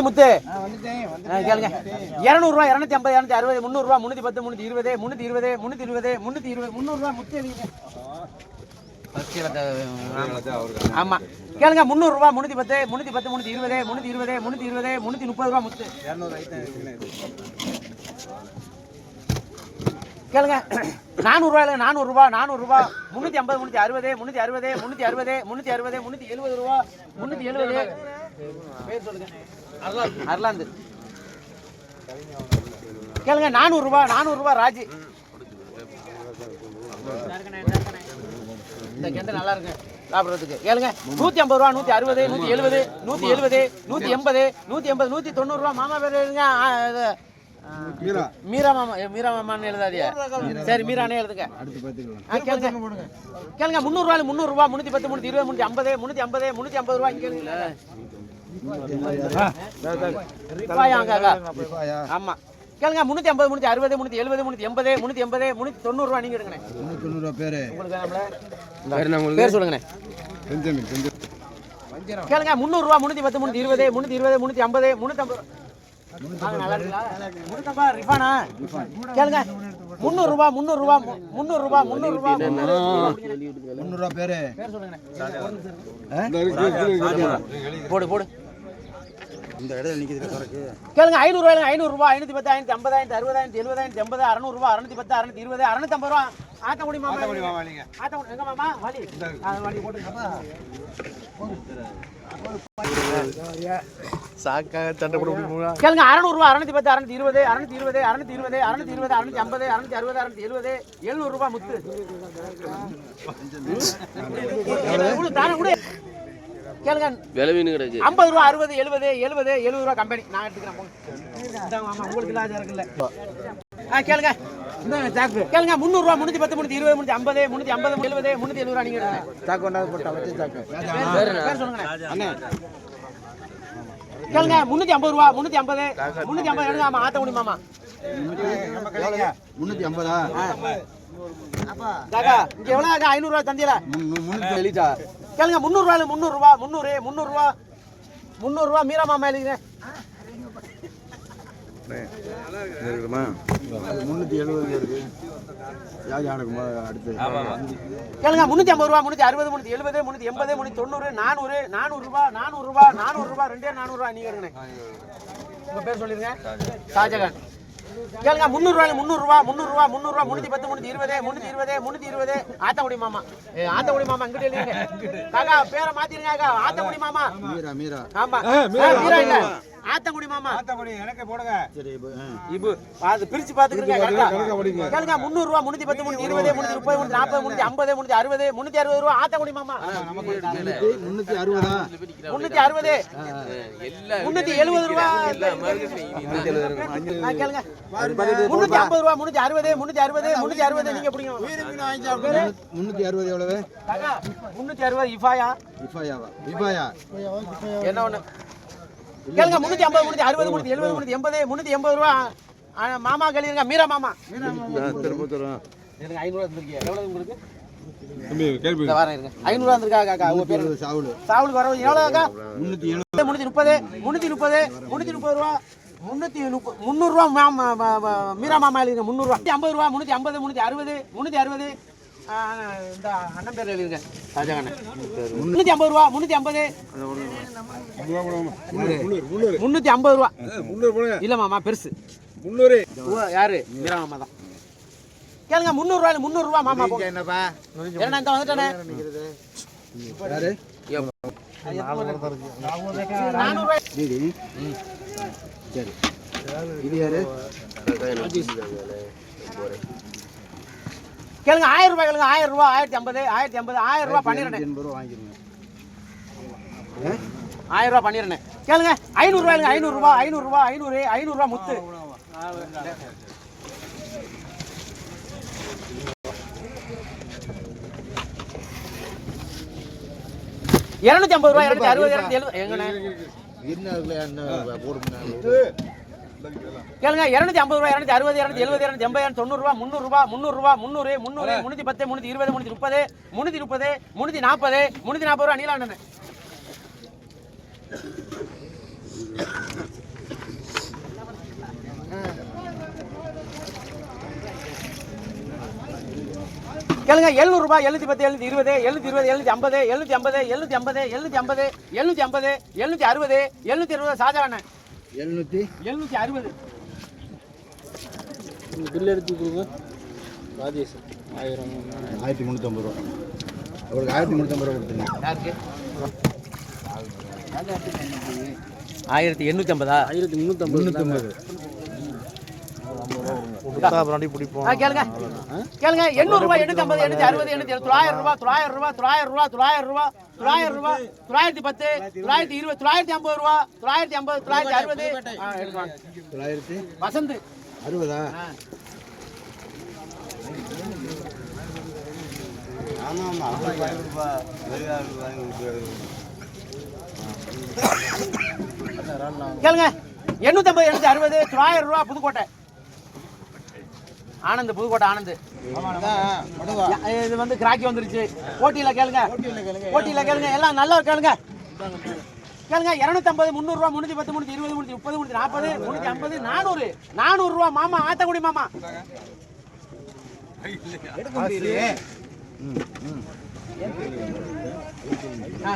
முத்து. கேளுங்க. இரநூறுவா இரநூத்தி ஐம்பது இரநூத்தி அறுபது முந்நூறுரூவா முந்நூற்றி பத்து முந்நூற்றி இருபது முந்நூற்றி இருபது முந்நூற்றி இருபது முந்நூற்றி இருபது முந்நூறுரூவா முத்து ஆமா. கேளுங்க முந்நூறுரூவா முந்நூற்றி பத்து முந்நூற்றி பத்து முந்நூற்றி இருபது முந்நூற்றி இருபது முந்நூற்றி இருபது முந்நூற்றி முப்பது ரூபா முத்து. கேளுங்க நானூறுரூவா இல்லை நானூறுரூவா நானூறுரூவா முந்நூற்றி ஐம்பது முந்நூற்றி அறுபது முந்நூற்றி அறுபது முந்நூற்றி அறுபது முந்நூற்றி அறுபது முந்நூற்றி எழுபது ரூபா முந்நூற்றி எழுபது. பேர் சொல்லுங்க. அர்லாந்து. கேளுங்க நானூறுரூவா நானூறுரூவா ராஜி. இந்த கெண்டை நல்லா இருக்கு. சாப்பிட்றதுக்கு. கேளுங்க நூற்றி ஐம்பது ரூபா நூற்றி அறுபது நூற்றி எழுபது நூற்றி எழுபது நூற்றி எண்பது நூற்றி எண்பது நூற்றி தொண்ணூறுரூவா. மாமா பேர் எழுதுங்க. மீரா. மாமா மீரா மாமான்னு எழுதாதியா சரி மீரானே எழுதுங்க. கேளுங்க. கேளுங்க முந்நூறுரூவா முந்நூறுரூவா முந்நூற்றி பத்து முந்நூற்றி இருபது முந்நூற்றி ஐம்பது முந்நூற்றி ஐம்பது முந்நூற்றி ஐம்பது ரூபா இங்கே ஆமா கேளுங்க முந்நூற்றி ஐம்பது முந்நூற்றி அறுபது முந்நூற்றி எழுபது முந்நூற்றி எண்பது முந்நூற்றி எண்பது நீங்கள் எடுங்கண்ணே தொண்ணூறுவா பேரு உங்களுக்கு வேணாம்ல? பேர் சொல்லுங்கண்ணே பெஞ்சமின் பெஞ்சமின் கேளுங்க முந்நூறுரூவா முந்நூற்றி பத்து முந்நூற்றி இருபது முந்நூற்றி இருபது முந்நூற்றி ஐம்பது ரிஃபானா கேளுங்க முந்நூறுரூவா முந்நூறுரூவா முந்நூறுவா பேரு பேர் சொல்லுங்கண்ணே போடு போடு இந்த இடையில நிக்குது சரக்கு. கேளுங்க ஐநூறுரூவா ஐநூறுரூவா ஐநூற்றி பத்து ஐநூற்றி ஐம்பது ஐநூற்றி அறுபது ஐநூற்றி எழுபது ஐநூற்றி எண்பது அறநூறுவா அறுநூத்தி பத்து அறுநூத்தி இருபது அறுநூத்தம்பது ரூபா ஆத்த முடியுமா ஆத்த முடி- எங்க மாமா? வாலி. வாலி போட்டுருக்கப்பா கேளுங்க அறநூறுவா அறுநூத்தி பத்து அறுநூத்தி இருபது அறுநூத்தி இருபது அறுநூத்தி இருபது அறுநூத்தி இருபது அறுநூத்தி ஐம்பது அறுநூத்தி அறுபது அறுநூத்தி எழுபது எழுநூறு ரூபாய் முத்து. கொடு, தானே கொடு. கேளுங்க. விளவீனு கிடக்கு. ஐம்பது ரூபா அறுபது எழுபது எழுபது எழுபது ரூபா கம்பெனி நான் எடுத்துக்கிறேன் போங்க. இந்தாங்க மாமா உங்களுக்கு இல்லாத இருக்குல்ல ஆ கேளுங்க. கேளுங்க முந்நூறுரூவா முந்நூற்றி பத்து முந்நூற்றி இருபது முந்நூற்றி ஐம்பது முந்நூற்றி ஐம்பது எழுபது முந்நூற்றி எழுபது ரூபா நீங்கள் எடுங்க. சாக்கு ஒன்றாவது போட்டா வச்சு சாக்கு. பேர் சொல்லுங்கண்ணே கேளுங்க முந்நூற்றி ஐம்பது ரூபா முந்நூற்றி ஐம்பது முந்நூற்றி ஐம்பது எடுங்க ஆமா ஆத்த முடியும் மாமா. முன்னூத்தி ஐம்பதா? காக்கா இங்க எவ்வளோ ஐநூறுரூவா தந்தியில எழுதிட்டா. கேளுங்க முந்நூறுரூவா முந்நூறுரூவா முந்நூறு முந்நூறுரூவா முந்நூறுரூவா மீரா மாமா எழுதிங்க இருக்குமா முன்னூத்தி எழுபது இருக்கு. யார் யாருக்குமா அடுத்து. கேளுங்க முந்நூற்றி ஐம்பது ரூபா முந்நூற்றி அறுபது முந்நூற்றி எழுபது முந்நூற்றி எண்பது முந்நூற்றி தொண்ணூறு நானூறு நானூறுரூவா நானூறுரூவா நானூறுரூவா ரெண்டே நானூறுரூவா நீங்கள் எடுங்கண்ணே உங்கள் பேர் சொல்லிடுங்க ஷாஜகான். கேளுங்க முந்நூறுரூவா முந்நூறுரூவா முந்நூறுரூவா முந்நூறுரூவா முந்நூற்றி பத்து முந்நூற்றி இருபது முந்நூற்றி இருபது முந்நூற்றி இருபது. ஆத்தங்குடி மாமா. ஏ ஆத்தங்குடி மாமா இங்கிட்ட எழுதிங்க காக்கா பேரை மாத்திருங்க காக்கா. ஆத்தங்குடி மாமா. மீரா மீரா. ஆமா. ஆ, மீரா. இல்ல. ஆத்தங்குடி மாமா. சரி இப்போ ஆ. இப்பு அது பிரிச்சு பாத்துக்கிறீங்க கேளுங்க முந்நூறு ரூபா முந்நூத்தி பத்து முந்நூத்தி இருபது முந்நூத்தி முப்பது முந்நூத்தி நாற்பது முந்நூத்தி ஐம்பது முந்நூத்தி அறுபது முந்நூத்தி அறுபது ரூபா ஆத்தங்குடி மாமா. முன்னூத்தி முன்னூத்தி அறுபதா முந்நூத்தி அறுபது? முந்நூத்தி எழுபது ரூபா கேளுங்க. முந்நூத்தி ஐம்பது ரூபா முந்நூத்தி அறுபது முந்நூத்தி அறுபது முந்நூத்தி அறுபது நீங்க எப்படிங்க முன்னூத்தி அறுபது எவ்வளவு? முந்நூத்தி அறுபது இஃபாயா? இஃபாயாவா? இஃபாயா. என்ன ஒண்ணு? கேளுங்க முந்நூத்தி ஐம்பது முந்நூத்தி அறுபது முந்நூத்தி எழுபது எண்பது முந்நூத்தி எண்பது ரூபா. மாமா கழிருங்க மீரா மாமா. எனக்கு ஐநூறுவா இருந்திருக்கீங்க எவ்வளவு உங்களுக்கு? இந்த வாரம் இருங்க ஐநூறுவா இருந்திருக்கா காக்கா உங்க பேரு? இருபது சாவுடு சாவலுக்கு வரவு எவ்வளோ காக்கா முன்னூத்தி முப்பது முந்நூற்றி முப்பது முந்நூற்றி முப்பது ரூபா. முந்நூற்றி முப்பது முந்நூறுரூவா மீரா மாமா எழுதுங்க முந்நூறுரூவா ஐம்பது ரூபா முந்நூற்றி ஐம்பது முந்நூற்றி அறுபது முந்நூற்றி அறுபது. இந்த அண்ணன் பேர் எழுதுங்க ஷாஜகான் முந்நூற்றி ஐம்பது ரூபா முந்நூற்றி ஐம்பது முந்நூற்றி ஐம்பது ரூபா. இல்லை மாமா பெருசு. முந்நூறு யாரு? மீரா மாமா தான். கேளுங்க முந்நூறுரூவா முந்நூறுரூவா மாமா போங்க. என்னப்பா ஏன்னா இந்த வந்துட்டானே? சரி. இது யாரு? கேளுங்க ஆயிரம் ரூபாய் கேளுங்க ஆயிரம் ரூபாய் ஆயிரத்தி ஐம்பது ஆயிரத்தி ஐம்பது ஆயிரம் ரூபாய் பண்ணிடுறேன். எண்பது ரூபா ஆயிரம் ரூபாய் பண்ணிடுறேன். கேளுங்க ஐநூறு ரூபாய் ஐநூறு ரூபாய் ஐநூறு ரூபாய் ஐநூறு ஐநூறு ரூபாய் முத்து. இருநூத்தி ஐம்பது ரூபாய் இருநூத்தி அறுபது இருநூத்தி எழுபது. எங்கண்ணே? என்ன போடுங்க? கேளுங்க இரநூத்தி ஐம்பது ரூபா இரநூத்தி அறுபது இரநூத்தி எழுபது இரநூத்தி எண்பது தொண்ணூறுரூவா முந்நூறுரூவா முந்நூறுரூவா முந்நூறு முந்நூறு முந்நூற்றி பத்து முந்நூற்றி இருபது முந்நூற்றி முப்பது முந்நூற்றி முப்பது முந்நூற்றி நாற்பது முந்நூத்தி நாற்பது ரூபா நீலாண்டனே கேளுங்க எழுநூறுபா எழுநூத்தி பத்து எழுநூத்தி இருபது எழுநூத்தி இருபது எழுநூத்தி ஐம்பது எழுநூத்தி ஐம்பது எழுநூத்தி ஐம்பது எழுநூத்தி ஐம்பது எழுநூத்தி ஐம்பது எழுநூத்தி அறுபது எழுநூத்தி அறுபது சாஜான எழுநூற்றி எழுநூத்தி அறுபது. பில் எடுத்து கொடுங்க? ராஜேஷ் ஆயிரம். ஆயிரத்தி முந்நூற்றம்பது ரூபா. அவருக்கு ஆயிரத்தி முந்நூற்றம்பது ரூபா கொடுத்துருங்க. ஆயிரத்தி எண்ணூத்தி ஐம்பதா ஆயிரத்தி முந்நூற்றம்பது முந்நூற்றம்பது அப்புறம் பிடிப்போம். கேளுங்க. கேளுங்க. எண்ணூறு ரூபாய் எண்ணூத்தி ஐம்பது எண்ணூத்தி அறுபது எண்ணூத்தி தொள்ளாயிரம் ரூபாய் தொள்ளாயிரம் ரூபாய் தொள்ளாயிரம் ரூபாய் தொள்ளாயிரம் ரூபாய் தொள்ளாயிரம் ரூபாய் தொள்ளாயிரத்தி பத்து தொள்ளாயிரத்தி இருபது தொள்ளாயிரத்தி ஐம்பது ரூபா தொள்ளாயிரத்தி ஐம்பது தொள்ளாயிரத்தி அறுபது. தொள்ளாயிரத்தி வசந்த். அறுபதா? கேளுங்க. எண்ணூத்தி ஐம்பது எண்ணூத்தி அறுபது தொள்ளாயிரம் ரூபாய் புதுக்கோட்டை. ஆனந்த் புதுக்கோட்டை ஆனந்த். இது வந்து கிராக்கி வந்துருச்சு. போட்டியில கேளுங்க. போட்டியில கேளுங்க. எல்லாம் நல்லா கேளுங்க. கேளுங்க இருநூத்தம்பது முந்நூறுரூவா முந்நூற்றி பத்து முந்நூற்றி இருபது முந்நூற்றி முப்பது முந்நூற்றி நாற்பது முந்நூற்றி ஐம்பது நானூறு. நானூறுரூவா மாமா ஆத்தக்குடி மாமா. ஆ.